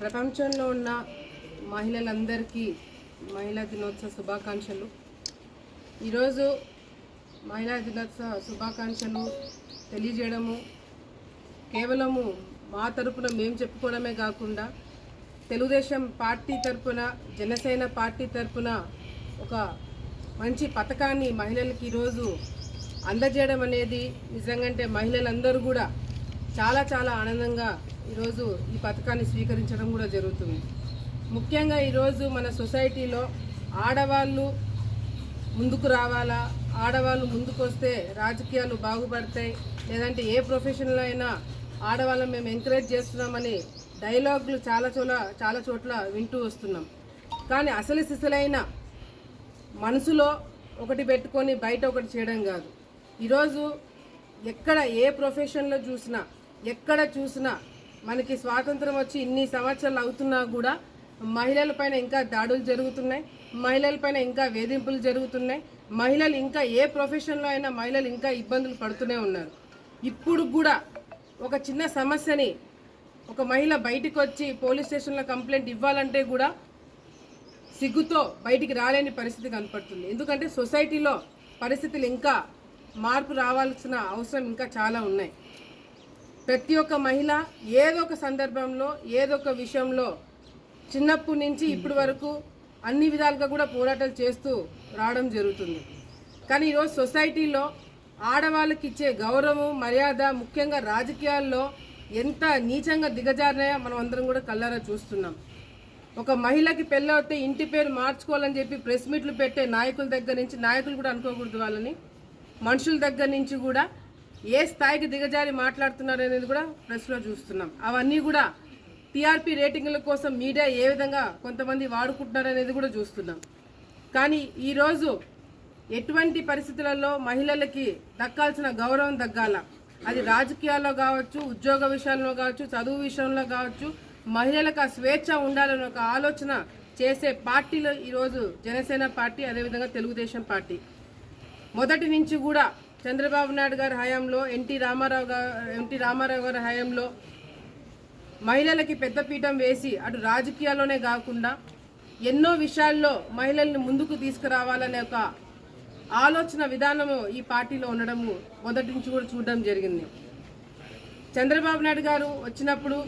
ప్రపంచంలో ఉన్న మహిళలందరికీ మహిళా దినోత్సవ శుభాకాంక్షలు. ఈరోజు మహిళా దినోత్సవ శుభాకాంక్షలు తెలియజేయడము కేవలము మా తరపున మేము చెప్పుకోవడమే కాకుండా తెలుగుదేశం పార్టీ తరపున జనసేన పార్టీ తరపున ఒక మంచి పథకాన్ని మహిళలకి ఈరోజు అందజేయడం అనేది నిజంగా మహిళలందరూ కూడా చాలా చాలా ఆనందంగా ఈరోజు ఈ పథకాన్ని స్వీకరించడం కూడా జరుగుతుంది. ముఖ్యంగా ఈరోజు మన సొసైటీలో ఆడవాళ్ళు ముందుకు రావాలా ఆడవాళ్ళు ముందుకు వస్తే రాజకీయాలు బాగుపడతాయి లేదంటే ఏ ప్రొఫెషన్లో అయినా ఆడవాళ్ళని మేము ఎంకరేజ్ చేస్తున్నామని డైలాగులు చాలా చోట్ల చాలా చోట్ల వింటూ వస్తున్నాం. కానీ అసలు సిసలైన మనసులో ఒకటి పెట్టుకొని బయట ఒకటి చేయడం కాదు. ఈరోజు ఎక్కడ ఏ ప్రొఫెషన్లో చూసినా ఎక్కడ చూసినా మనకి స్వాతంత్రం వచ్చి ఇన్ని సంవత్సరాలు అవుతున్నా కూడా మహిళలపైన ఇంకా దాడులు జరుగుతున్నాయి మహిళలపైన ఇంకా వేధింపులు జరుగుతున్నాయి మహిళలు ఇంకా ఏ ప్రొఫెషన్లో అయినా మహిళలు ఇంకా ఇబ్బందులు పడుతూనే ఉన్నారు. ఇప్పుడు కూడా ఒక చిన్న సమస్యని ఒక మహిళ బయటికి వచ్చి పోలీస్ స్టేషన్లో కంప్లైంట్ ఇవ్వాలంటే కూడా సిగ్గుతో బయటికి రాలేని పరిస్థితి కనపడుతుంది. ఎందుకంటే సొసైటీలో పరిస్థితులు ఇంకా మార్పు రావాల్సిన అవసరం ఇంకా చాలా ఉన్నాయి. ప్రతి ఒక్క మహిళ ఏదో ఒక సందర్భంలో ఏదో ఒక విషయంలో చిన్నప్పటి నుంచి ఇప్పటి వరకు అన్ని విధాలుగా కూడా పోరాటాలు చేస్తూ రావడం జరుగుతుంది. కానీ ఈరోజు సొసైటీలో ఆడవాళ్ళకి ఇచ్చే గౌరవం మర్యాద ముఖ్యంగా రాజకీయాల్లో ఎంత నీచంగా దిగజారినాయో మనం అందరం కూడా కళ్ళారా చూస్తున్నాం. ఒక మహిళకి పెళ్ళవుతే ఇంటి పేరు మార్చుకోవాలని చెప్పి ప్రెస్ మీట్లు పెట్టే నాయకుల దగ్గర నుంచి నాయకులు కూడా అనుకోకూడదు వాళ్ళని మనుషుల దగ్గర నుంచి కూడా ఏ స్థాయికి దిగజారి మాట్లాడుతున్నారు అనేది కూడా ప్రెస్లో చూస్తున్నాం. అవన్నీ కూడా టీఆర్పీ రేటింగ్ల కోసం మీడియా ఏ విధంగా కొంతమంది వాడుకుంటున్నారు అనేది కూడా చూస్తున్నాం. కానీ ఈరోజు ఎటువంటి పరిస్థితులలో మహిళలకి దక్కాల్సిన గౌరవం దక్కాల అది రాజకీయాల్లో కావచ్చు ఉద్యోగ విషయంలో కావచ్చు చదువు విషయంలో కావచ్చు మహిళలకు ఆ స్వేచ్ఛ ఉండాలని ఒక ఆలోచన చేసే పార్టీలో ఈరోజు జనసేన పార్టీ అదేవిధంగా తెలుగుదేశం పార్టీ. మొదటి నుంచి కూడా చంద్రబాబు నాయుడు గారి హయాంలో ఎన్టీ రామారావు గారు ఎన్టీ రామారావు గారి హయాంలో మహిళలకి పెద్దపీఠం వేసి అటు రాజకీయాల్లోనే కాకుండా ఎన్నో విషయాల్లో మహిళల్ని ముందుకు తీసుకురావాలనే ఒక ఆలోచన విధానము ఈ పార్టీలో ఉండడము మొదటి నుంచి కూడా చూడడం జరిగింది. చంద్రబాబు నాయుడు గారు వచ్చినప్పుడు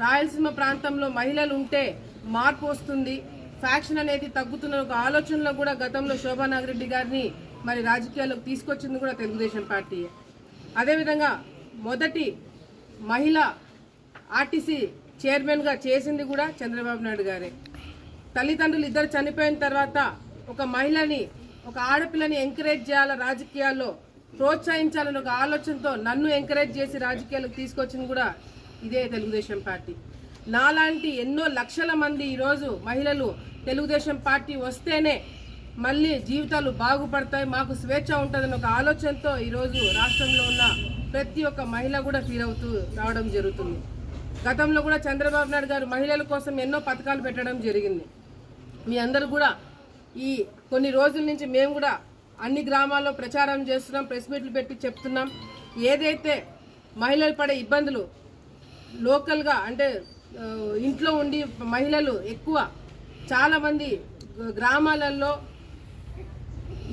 రాయలసీమ ప్రాంతంలో మహిళలు ఉంటే మార్పు వస్తుంది ఫ్యాక్షన్ అనేది తగ్గుతున్న ఒక ఆలోచనలో కూడా గతంలో శోభానాగిరెడ్డి గారిని మరి రాజకీయాల్లోకి తీసుకొచ్చింది కూడా తెలుగుదేశం పార్టీ. అదేవిధంగా మొదటి మహిళ ఆర్టీసీ చైర్మన్గా చేసింది కూడా చంద్రబాబు నాయుడు గారే. తల్లిదండ్రులు ఇద్దరు చనిపోయిన తర్వాత ఒక మహిళని ఒక ఆడపిల్లని ఎంకరేజ్ చేయాల రాజకీయాల్లో ప్రోత్సహించాలని ఒక ఆలోచనతో నన్ను ఎంకరేజ్ చేసి రాజకీయాలకు తీసుకొచ్చింది కూడా ఇదే తెలుగుదేశం పార్టీ. నాలాంటి ఎన్నో లక్షల మంది ఈరోజు మహిళలు తెలుగుదేశం పార్టీ వస్తేనే మళ్ళీ జీవితాలు బాగుపడతాయి మాకు స్వేచ్ఛ ఉంటుందని ఒక ఆలోచనతో ఈరోజు రాష్ట్రంలో ఉన్న ప్రతి ఒక్క మహిళ కూడా ఫీల్ అవుతూ రావడం జరుగుతుంది. గతంలో కూడా చంద్రబాబు నాయుడు గారు మహిళల కోసం ఎన్నో పథకాలు పెట్టడం జరిగింది. మీ అందరూ కూడా ఈ కొన్ని రోజుల నుంచి మేము కూడా అన్ని గ్రామాల్లో ప్రచారం చేస్తున్నాం ప్రెస్ మీట్లు పెట్టి చెప్తున్నాం. ఏదైతే మహిళలు పడే ఇబ్బందులు లోకల్గా అంటే ఇంట్లో ఉండి మహిళలు ఎక్కువ చాలామంది గ్రామాలలో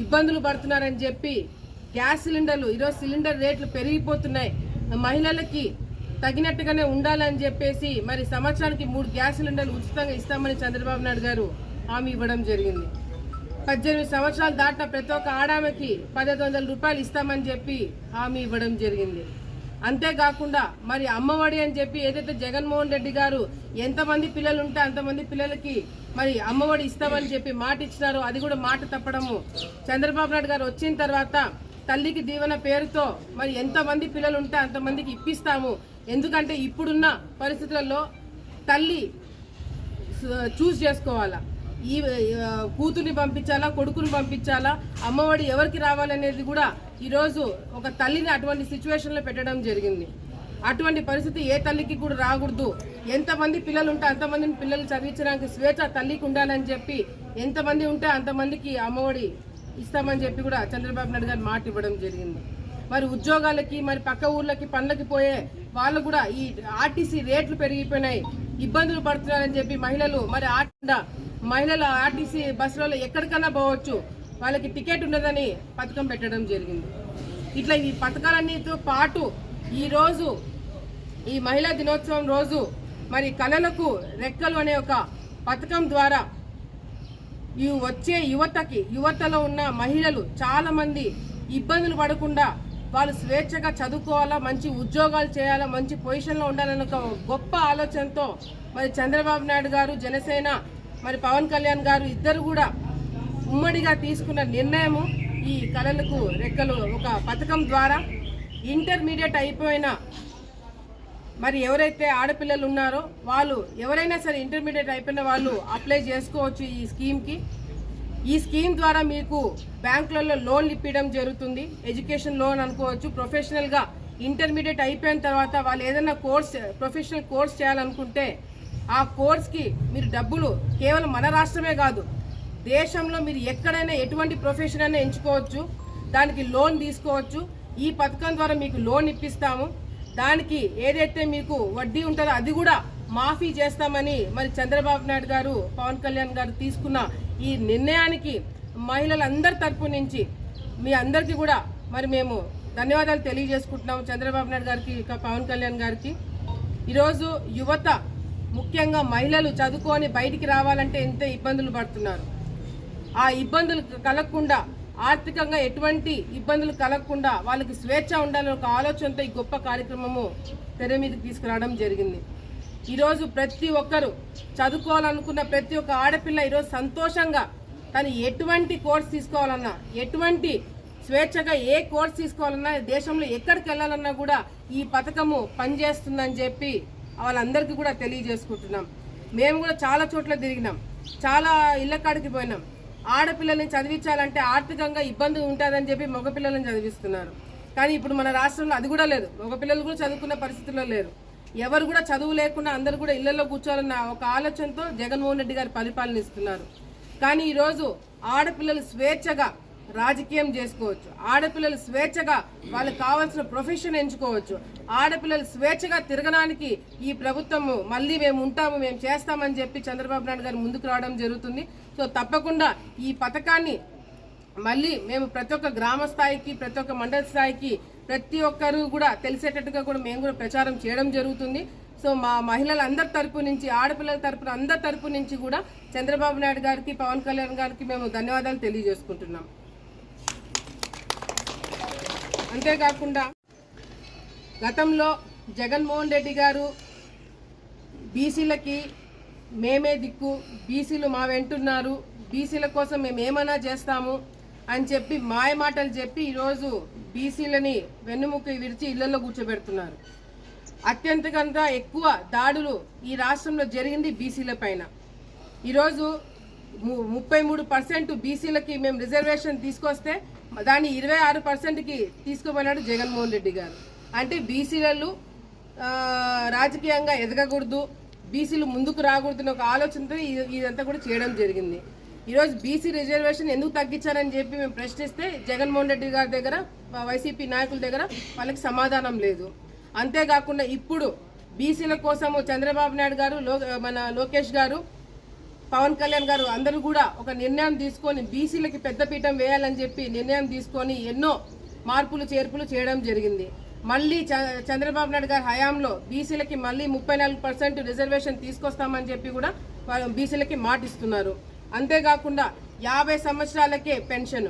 ఇబ్బందులు పడుతున్నారని చెప్పి గ్యాస్ సిలిండర్లు ఈరోజు సిలిండర్ రేట్లు పెరిగిపోతున్నాయి. మహిళలకి తగినట్టుగానే ఉండాలని చెప్పేసి మరి సంవత్సరానికి మూడు గ్యాస్ సిలిండర్లు ఉచితంగా ఇస్తామని చంద్రబాబు నాయుడు గారు హామీ ఇవ్వడం జరిగింది. పద్దెనిమిది సంవత్సరాలు దాటిన ప్రతి ఒక్క ఆడామెకి పదహైదు వందల రూపాయలు ఇస్తామని చెప్పి హామీ ఇవ్వడం జరిగింది. అంతేకాకుండా మరి అమ్మఒడి అని చెప్పి ఏదైతే జగన్మోహన్ రెడ్డి గారు ఎంతమంది పిల్లలు ఉంటే అంతమంది పిల్లలకి మరి అమ్మఒడి ఇస్తామని చెప్పి మాట ఇచ్చినారో అది కూడా మాట తప్పడము. చంద్రబాబు నాయుడు గారు వచ్చిన తర్వాత తల్లికి దీవెన పేరుతో మరి ఎంతమంది పిల్లలు ఉంటే అంతమందికి ఇప్పిస్తాము. ఎందుకంటే ఇప్పుడున్న పరిస్థితులలో తల్లి చూస్ చేసుకోవాలా. ఈ కూతుర్ని పంపించాలా కొడుకుని పంపించాలా అమ్మఒడి ఎవరికి రావాలనేది కూడా ఈరోజు ఒక తల్లిని అటువంటి సిచ్యువేషన్లో పెట్టడం జరిగింది. అటువంటి పరిస్థితి ఏ తల్లికి కూడా రాకూడదు. ఎంతమంది పిల్లలు ఉంటే అంతమందిని పిల్లలు చదివించడానికి స్వేచ్ఛ తల్లికి ఉండాలని చెప్పి ఎంతమంది ఉంటే అంతమందికి అమ్మఒడి ఇస్తామని చెప్పి కూడా చంద్రబాబు నాయుడు గారు మాట ఇవ్వడం జరిగింది. మరి ఉద్యోగాలకి మరి పక్క ఊర్లకి పనులకి పోయే వాళ్ళు కూడా ఈ ఆర్టీసీ రేట్లు పెరిగిపోయినాయి. ఇబ్బందులు పడుతున్నారని చెప్పి మహిళలు మరి ఆట మహిళలు ఆర్టీసీ బస్సులలో ఎక్కడికన్నా పోవచ్చు. వాళ్ళకి టికెట్ ఉన్నదని పథకం పెట్టడం జరిగింది. ఇట్లా ఈ పథకాలన్నీతో పాటు ఈరోజు ఈ మహిళా దినోత్సవం రోజు మరి కళలకు రెక్కలు అనే ఒక పథకం ద్వారా ఈ వచ్చే యువతకి యువతలో ఉన్న మహిళలు చాలామంది ఇబ్బందులు పడకుండా వాళ్ళు స్వేచ్ఛగా చదువుకోవాలా మంచి ఉద్యోగాలు చేయాలా మంచి పొజిషన్లో ఉండాలన్న ఒక గొప్ప ఆలోచనతో మరి చంద్రబాబు నాయుడు గారు జనసేన మరి పవన్ కళ్యాణ్ గారు ఇద్దరు కూడా ఉమ్మడిగా తీసుకున్న నిర్ణయము ఈ కళలకు రెక్కలు ఒక పథకం ద్వారా ఇంటర్మీడియట్ అయిపోయిన మరి ఎవరైతే ఆడపిల్లలు ఉన్నారో వాళ్ళు ఎవరైనా సరే ఇంటర్మీడియట్ అయిపోయిన వాళ్ళు అప్లై చేసుకోవచ్చు ఈ స్కీమ్కి. ఈ స్కీమ్ ద్వారా మీకు బ్యాంకులలో లోన్లు ఇప్పించడం జరుగుతుంది. ఎడ్యుకేషన్ లోన్ అనుకోవచ్చు. ప్రొఫెషనల్గా ఇంటర్మీడియట్ అయిపోయిన తర్వాత వాళ్ళు ఏదైనా కోర్స్ ప్రొఫెషనల్ కోర్స్ చేయాలనుకుంటే ఆ కోర్స్కి మీరు డబ్బులు కేవలం మన రాష్ట్రమే కాదు దేశంలో మీరు ఎక్కడైనా ఎటువంటి ప్రొఫెషన్ అయినా ఎంచుకోవచ్చు. దానికి లోన్ తీసుకోవచ్చు. ఈ పథకం ద్వారా మీకు లోన్ ఇప్పిస్తాము. దానికి ఏదైతే మీకు వడ్డీ ఉంటుందో అది కూడా మాఫీ చేస్తామని మరి చంద్రబాబు నాయుడు గారు పవన్ కళ్యాణ్ గారు తీసుకున్న ఈ నిర్ణయానికి మహిళలందరి తరపు నుంచి మీ అందరికీ కూడా మరి మేము ధన్యవాదాలు తెలియజేసుకుంటున్నాము చంద్రబాబు నాయుడు గారికి పవన్ కళ్యాణ్ గారికి. ఈరోజు యువత ముఖ్యంగా మహిళలు చదువుకొని బయటికి రావాలంటే ఎంత ఇబ్బందులు పడుతున్నారు. ఆ ఇబ్బందులు కలగకుండా ఆర్థికంగా ఎటువంటి ఇబ్బందులు కలగకుండా వాళ్ళకి స్వేచ్ఛ ఉండాలని ఒక ఆలోచనతో ఈ గొప్ప కార్యక్రమము తెర మీదకి తీసుకురావడం జరిగింది. ఈరోజు ప్రతి ఒక్కరు చదువుకోవాలనుకున్న ప్రతి ఒక్క ఆడపిల్ల ఈరోజు సంతోషంగా తను ఎటువంటి కోర్స్ తీసుకోవాలన్నా ఎటువంటి స్వేచ్ఛగా ఏ కోర్స్ తీసుకోవాలన్నా దేశంలో ఎక్కడికి వెళ్ళాలన్నా కూడా ఈ పథకము పనిచేస్తుందని చెప్పి వాళ్ళందరికీ కూడా తెలియజేసుకుంటున్నాం. మేము కూడా చాలా చోట్ల తిరిగినాం. చాలా ఇళ్ళ కాడికి పోయినాం. ఆడపిల్లల్ని చదివించాలంటే ఆర్థికంగా ఇబ్బంది ఉంటుందని చెప్పి మగపిల్లలను చదివిస్తున్నారు. కానీ ఇప్పుడు మన రాష్ట్రంలో అది కూడా లేదు. మగపిల్లలు కూడా చదువుకునే పరిస్థితుల్లో లేరు. ఎవరు కూడా చదువు లేకుండా అందరూ కూడా ఇళ్ళలో కూర్చోవాలన్న ఒక ఆలోచనతో జగన్మోహన్ రెడ్డి గారు పరిపాలన ఇస్తున్నారు. కానీ ఈరోజు ఆడపిల్లలు స్వేచ్ఛగా రాజకీయం చేసుకోవచ్చు. ఆడపిల్లలు స్వేచ్ఛగా వాళ్ళకి కావాల్సిన ప్రొఫెషన్ ఎంచుకోవచ్చు. ఆడపిల్లలు స్వేచ్ఛగా తిరగడానికి ఈ ప్రభుత్వము మళ్ళీ మేము ఉంటాము మేము చేస్తామని చెప్పి చంద్రబాబు నాయుడు గారు ముందుకు రావడం జరుగుతుంది. సో తప్పకుండా ఈ పథకాన్ని మళ్ళీ మేము ప్రతి ఒక్క గ్రామ స్థాయికి ప్రతి ఒక్క మండల స్థాయికి ప్రతి ఒక్కరు కూడా తెలిసేటట్టుగా కూడా మేము కూడా ప్రచారం చేయడం జరుగుతుంది. సో మా మహిళలందరి తరపు నుంచి ఆడపిల్లల తరపున అందరి తరపు నుంచి కూడా చంద్రబాబు నాయుడు గారికి పవన్ కళ్యాణ్ గారికి మేము ధన్యవాదాలు తెలియజేసుకుంటున్నాం. అంతేకాకుండా గతంలో జగన్మోహన్ రెడ్డి గారు బీసీలకి మేమే దిక్కు బీసీలు మా వెంటున్నారు బీసీల కోసం మేము ఏమైనా చేస్తాము అని చెప్పి మాయ మాటలు చెప్పి ఈరోజు బీసీలని వెన్నుముక్క విరిచి ఇళ్ళలో కూర్చోబెడుతున్నారు. అత్యంతకంగా ఎక్కువ దాడులు ఈ రాష్ట్రంలో జరిగింది బీసీల పైన. ఈరోజు ముప్పై మూడు పర్సెంట్ బీసీలకి మేము రిజర్వేషన్ తీసుకొస్తే దాన్ని ఇరవై ఆరు పర్సెంట్కి తీసుకోమన్నాడు జగన్మోహన్ రెడ్డి గారు. అంటే బీసీలలో రాజకీయంగా ఎదగకూడదు బీసీలు ముందుకు రాకూడదు ఒక ఆలోచనతో ఇదంతా కూడా చేయడం జరిగింది. ఈరోజు బీసీ రిజర్వేషన్ ఎందుకు తగ్గించారని చెప్పి మేము ప్రశ్నిస్తే జగన్మోహన్ రెడ్డి గారి దగ్గర వైసీపీ నాయకుల దగ్గర వాళ్ళకి సమాధానం లేదు. అంతేకాకుండా ఇప్పుడు బీసీల కోసము చంద్రబాబు నాయుడు గారు లో మన లోకేష్ గారు పవన్ కళ్యాణ్ గారు అందరూ కూడా ఒక నిర్ణయం తీసుకొని బీసీలకి పెద్దపీఠం వేయాలని చెప్పి నిర్ణయం తీసుకొని ఎన్నో మార్పులు చేర్పులు చేయడం జరిగింది. మళ్ళీ చంద్రబాబు నాయుడు గారి హయాంలో బీసీలకి మళ్ళీ ముప్పై నాలుగు పర్సెంట్ రిజర్వేషన్ తీసుకొస్తామని చెప్పి కూడా వాళ్ళు బీసీలకి మాటిస్తున్నారు. అంతేకాకుండా యాభై సంవత్సరాలకే పెన్షన్.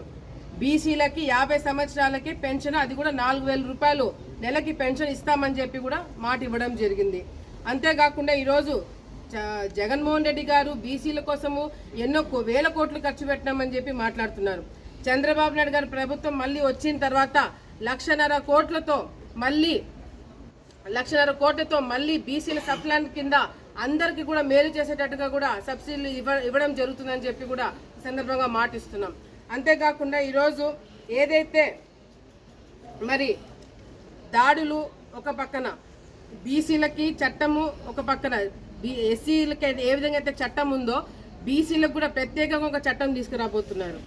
బీసీలకి యాభై సంవత్సరాలకే పెన్షన్ అది కూడా నాలుగు వేల రూపాయలు నెలకి పెన్షన్ ఇస్తామని చెప్పి కూడా మాట ఇవ్వడం జరిగింది. అంతేకాకుండా ఈరోజు జ- జగన్మోహన్ రెడ్డి గారు బీసీల కోసము ఎన్నో వేల కోట్లు ఖర్చు పెట్టినామని చెప్పి మాట్లాడుతున్నారు. చంద్రబాబు నాయుడు గారి ప్రభుత్వం మళ్ళీ వచ్చిన తర్వాత లక్షన్నర కోట్లతో మళ్ళీ లక్షన్నర కోట్లతో మళ్ళీ బీసీల సప్లాన్ కింద అందరికీ కూడా మేలు చేసేటట్టుగా కూడా సబ్సిడీలు ఇవ్వ ఇవ్వడం జరుగుతుందని చెప్పి కూడా సందర్భంగా మాటిస్తున్నాం. అంతేకాకుండా ఈరోజు ఏదైతే మరి దాడులు ఒక పక్కన బీసీలకి చట్టము ఒక పక్కన ఎస్సీలకి ఏ విధంగా అయితే చట్టం ఉందో బీసీలకు కూడా ప్రత్యేకంగా ఒక చట్టం తీసుకురాబోతున్నారు.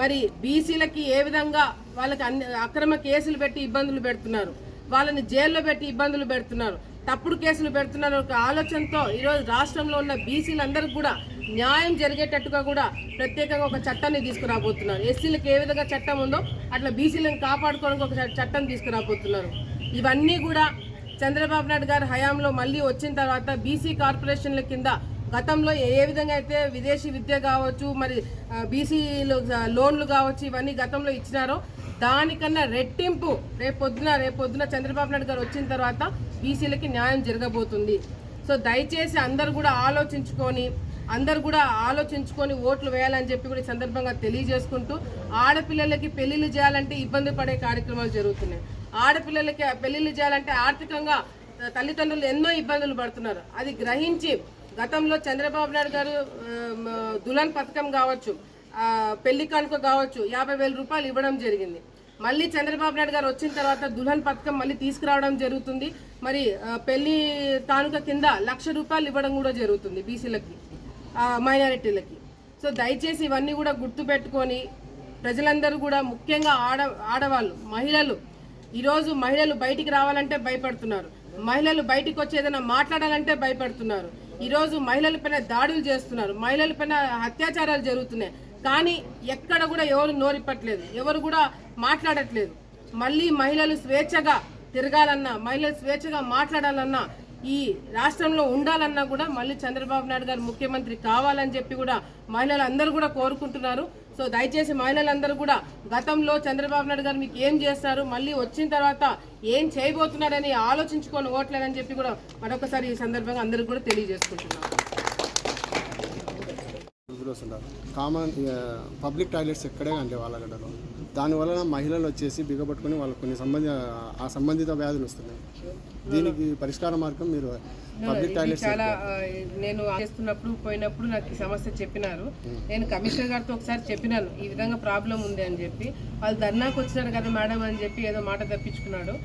మరి బీసీలకి ఏ విధంగా వాళ్ళకి అన్ని అక్రమ కేసులు పెట్టి ఇబ్బందులు పెడుతున్నారు వాళ్ళని జైల్లో పెట్టి ఇబ్బందులు పెడుతున్నారు తప్పుడు కేసులు పెడుతున్నారు ఒక ఆలోచనతో ఈరోజు రాష్ట్రంలో ఉన్న బీసీలందరికీ కూడా న్యాయం జరిగేటట్టుగా కూడా ప్రత్యేకంగా ఒక చట్టాన్ని తీసుకురాబోతున్నారు. ఎస్సీలకు ఏ విధంగా చట్టం ఉందో అట్లా బీసీలను కాపాడుకోవడానికి ఒక చ- చట్టం తీసుకురాబోతున్నారు. ఇవన్నీ కూడా చంద్రబాబు నాయుడు గారి హయాంలో మళ్ళీ వచ్చిన తర్వాత బీసీ కార్పొరేషన్ల కింద గతంలో ఏ విధంగా అయితే విదేశీ విద్య కావచ్చు మరి బీసీలు లోన్లు కావచ్చు ఇవన్నీ గతంలో ఇచ్చినారో దానికన్నా రెట్టింపు రేపొద్దున రేపొద్దున చంద్రబాబు నాయుడు గారు వచ్చిన తర్వాత బీసీలకి న్యాయం జరగబోతుంది. సో దయచేసి అందరు కూడా ఆలోచించుకొని అందరు కూడా ఆలోచించుకొని ఓట్లు వేయాలని చెప్పి కూడా ఈ సందర్భంగా తెలియజేసుకుంటూ ఆడపిల్లలకి పెళ్ళిళ్ళు చేయాలంటే ఇబ్బంది పడే కార్యక్రమాలు జరుగుతున్నాయి. ఆడపిల్లలకి పెళ్ళిళ్ళు చేయాలంటే ఆర్థికంగా తల్లిదండ్రులు ఎన్నో ఇబ్బందులు పడుతున్నారు. అది గ్రహించి గతంలో చంద్రబాబు నాయుడు గారు దులన్ పథకం కావచ్చు పెళ్ళి కానుక కావచ్చు యాభై వేల రూపాయలు ఇవ్వడం జరిగింది. మళ్ళీ చంద్రబాబు నాయుడు గారు వచ్చిన తర్వాత దుల్హన్ పథకం మళ్ళీ తీసుకురావడం జరుగుతుంది. మరి పెళ్ళి కానుక కింద లక్ష రూపాయలు ఇవ్వడం కూడా జరుగుతుంది బీసీలకి మైనారిటీలకి. సో దయచేసి ఇవన్నీ కూడా గుర్తుపెట్టుకొని ప్రజలందరూ కూడా ముఖ్యంగా ఆడ ఆడవాళ్ళు మహిళలు ఈరోజు మహిళలు బయటికి రావాలంటే భయపడుతున్నారు. మహిళలు బయటికి వచ్చి ఏదైనా మాట్లాడాలంటే భయపడుతున్నారు. ఈరోజు మహిళలపైన దాడులు చేస్తున్నారు. మహిళలపైన అత్యాచారాలు జరుగుతున్నాయి. కానీ ఎక్కడ కూడా ఎవరు నోరిప్పట్లేదు ఎవరు కూడా మాట్లాడట్లేదు. మళ్ళీ మహిళలు స్వేచ్ఛగా తిరగాలన్నా మహిళలు స్వేచ్ఛగా మాట్లాడాలన్నా ఈ రాష్ట్రంలో ఉండాలన్నా కూడా మళ్ళీ చంద్రబాబు నాయుడు గారు ముఖ్యమంత్రి కావాలని చెప్పి కూడా మహిళలు అందరూ కూడా కోరుకుంటున్నారు. సో దయచేసి మహిళలందరూ కూడా గతంలో చంద్రబాబు నాయుడు గారు మీకు ఏం చేస్తారు మళ్ళీ వచ్చిన తర్వాత ఏం చేయబోతున్నారని ఆలోచించుకొని ఓట్లేదని చెప్పి కూడా మరొకసారి ఈ సందర్భంగా అందరికీ కూడా తెలియజేసుకుంటున్నాను రోజులు వస్తుంటారు కామన్ పబ్లిక్ టాయిలెట్స్ ఎక్కడే అంటే వాళ్ళగడ్డలో దానివలన మహిళలు వచ్చేసి బిగపట్టుకొని వాళ్ళకు కొన్ని సంబంధ ఆ సంబంధిత వ్యాధులు వస్తున్నాయి. దీనికి పరిష్కార మార్గం మీరు పబ్లిక్ టాయిలెట్స్ చాలా నేను చేస్తున్నప్పుడు పోయినప్పుడు నాకు ఈ సమస్య చెప్పినారు. నేను కమిషనర్ గారితో ఒకసారి చెప్పినాను ఈ విధంగా ప్రాబ్లం ఉంది అని చెప్పి. వాళ్ళు ధర్నాకు వచ్చినారు కదా మేడం అని చెప్పి ఏదో మాట తప్పించుకున్నాడు.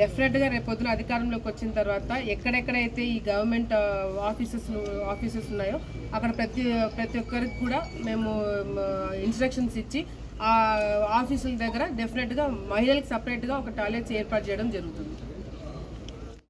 డెఫినెట్గా రేపు పొద్దున అధికారంలోకి వచ్చిన తర్వాత ఎక్కడెక్కడైతే ఈ గవర్నమెంట్ ఆఫీసెస్ ఆఫీసెస్ ఉన్నాయో అక్కడ ప్రతి ప్రతి ఒక్కరికి కూడా మేము ఇన్స్ట్రక్షన్స్ ఇచ్చి ఆ ఆఫీసుల దగ్గర డెఫినెట్గా మహిళలకు సపరేట్గా ఒక టాయిలెట్స్ ఏర్పాటు చేయడం జరుగుతుంది.